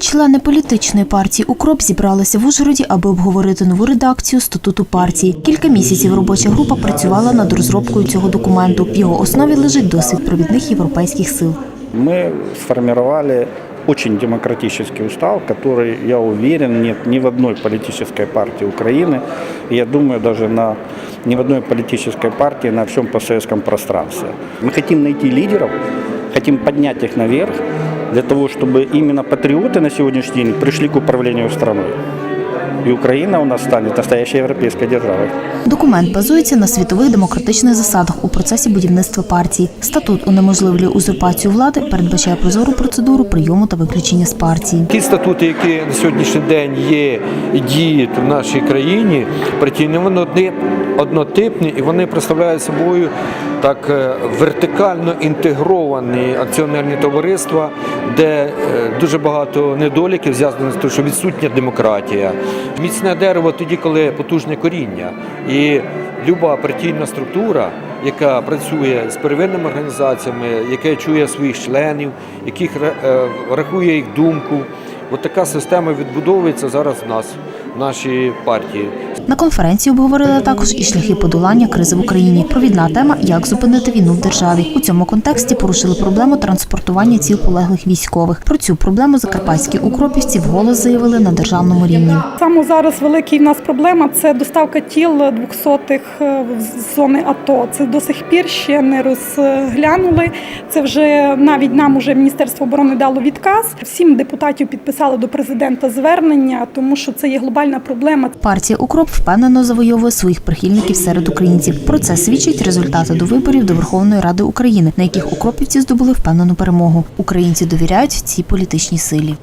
Члени політичної партії Укроп зібралися в Ужгороді, аби обговорити нову редакцію статуту партії. Кілька місяців робоча група працювала над розробкою цього документу. В його основі лежить досвід провідних європейських сил. Мы сформировали очень демократический устав, который, я уверен, нет ни в одной политической партии Украины, и я думаю, даже на, ни в одной политической партии на всем постсоветском пространстве. Мы хотим найти лидеров, хотим поднять их наверх, для того, чтобы именно патриоты на сегодняшний день пришли к управлению страной. И Украина у нас станет настоящей европейской державой. Документ базується на світових демократичних засадах у процесі будівництва партії. Статут унеможливлює узурпацію влади, передбачає прозору процедуру прийому та виключення з партії. Ті статути, які на сьогоднішній день є діють в нашій країні, партійні, вони однотипні і вони представляють собою так е, вертикально інтегровані акціонерні товариства, де е, дуже багато недоліків зв'язано з тим, що відсутня демократія. Міцне дерево тоді, коли потужне коріння. І люба партійна структура, яка працює з первинними організаціями, яка чує своїх членів, яких е, рахує їх думку. От така система відбудовується зараз в нас, в нашій партії. На конференції обговорили також і шляхи подолання кризи в Україні. Провідна тема як зупинити війну в державі. У цьому контексті порушили проблему транспортування тіл полеглих військових. Про цю проблему закарпатські укропівці вголос заявили на державному рівні. Саме зараз великий в нас проблема це доставка тіл двохсотих е, з зони АТО. Це до сих пір ще не розглянули. Це вже навіть нам уже Міністерство оборони дало відказ. Сім депутатів підписали до президента звернення, тому що це є глобальна проблема. Партія Укроп впевнено завойовує своїх прихильників серед українців. Про це свідчать результати до виборів до Верховної Ради України, на яких укропівці здобули впевнену перемогу. Українці довіряють цій політичній силі.